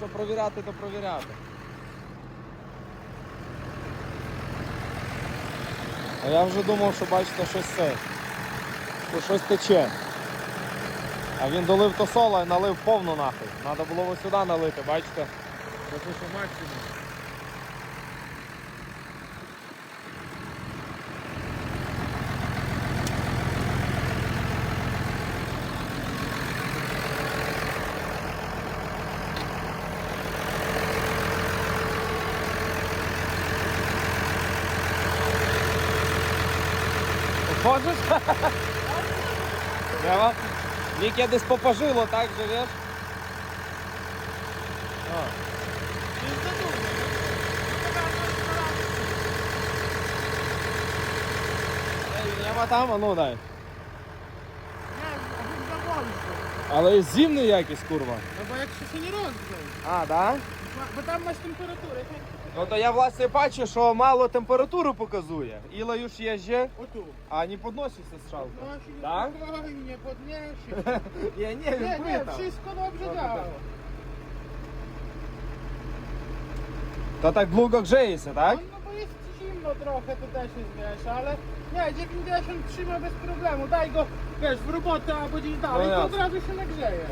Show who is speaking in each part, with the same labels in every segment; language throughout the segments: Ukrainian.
Speaker 1: що провіряти, то провіряти. А я вже думав, що бачите, щось це. Що щось тече. А він долив то соло і налив повну нахуй. Треба було сюди налити, бачите? Це що максимум. Хочеш? Дева? Віке десь попажило, так живеш? О. Ей, Нема там, а ну дай. Але зимний якийсь, курва.
Speaker 2: Się się nie rozgrzał.
Speaker 1: А, да?
Speaker 2: Tam masz temperaturę. tak?
Speaker 1: Ну то я власне бачу, що мало температуру показує. Іла już jeździ,
Speaker 2: O tu.
Speaker 1: а не підноситься з шалки.
Speaker 2: Nosi,
Speaker 1: Tak?
Speaker 2: spokojnie, podniesie.
Speaker 1: Я не, він
Speaker 2: nie,
Speaker 1: питав.
Speaker 2: wszystko dobrze
Speaker 1: Dobrze,
Speaker 2: dało.
Speaker 1: tak. To tak długo grzeje tak?
Speaker 2: zimno trochę, to też się zmiesza, ale nie, 90 trzyma bez problemu. Daj go, wiesz, w robotę albo gdzieś dalej,
Speaker 1: No
Speaker 2: to od razu się nagrzeje.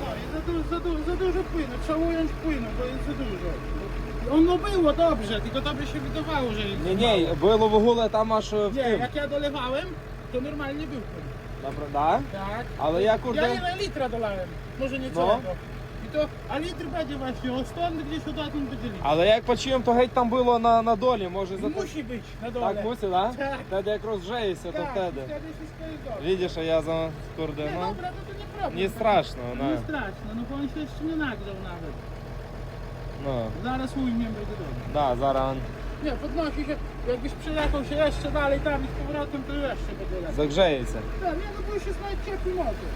Speaker 2: No i za dużo, za dużo, za dużo płynu, trzeba ująć płynu, bo jest za dużo. Ono było dobrze, tylko dobrze się wydawało, że...
Speaker 1: Nie, nie, było w ogóle tam aż w
Speaker 2: Nie,
Speaker 1: tym.
Speaker 2: jak ja dolewałem, to normalnie był płyn.
Speaker 1: Dobra, да? Ja
Speaker 2: Ja
Speaker 1: kurde.
Speaker 2: ile litra dolałem, może nie
Speaker 1: No.
Speaker 2: całego. I to, a litr będzie właśnie, o stąd gdzieś od odtąd będzie litr.
Speaker 1: Але як почуємо, то геть там було на, на долі, може за
Speaker 2: Musi być na dole.
Speaker 1: Так мусить, да?
Speaker 2: Так.
Speaker 1: Тоді як розжеється, то вtedy.
Speaker 2: wtedy wszystko jest dobre.
Speaker 1: Видиш, а я за ну.
Speaker 2: dobra, to, to nie problem.
Speaker 1: Nie straszno, no.
Speaker 2: Nie straszno, no bo on się jeszcze nie nagrzał nawet.
Speaker 1: Ну,
Speaker 2: ujmiem będzie dobrze.
Speaker 1: да, зараз
Speaker 2: Nie, podnosi się, jakbyś przylepał się jeszcze dalej tam i z powrotem, to jeszcze będzie lepiej.
Speaker 1: Zagrzeje się.
Speaker 2: Tak, nie, no bo już jest nawet ciepły motor.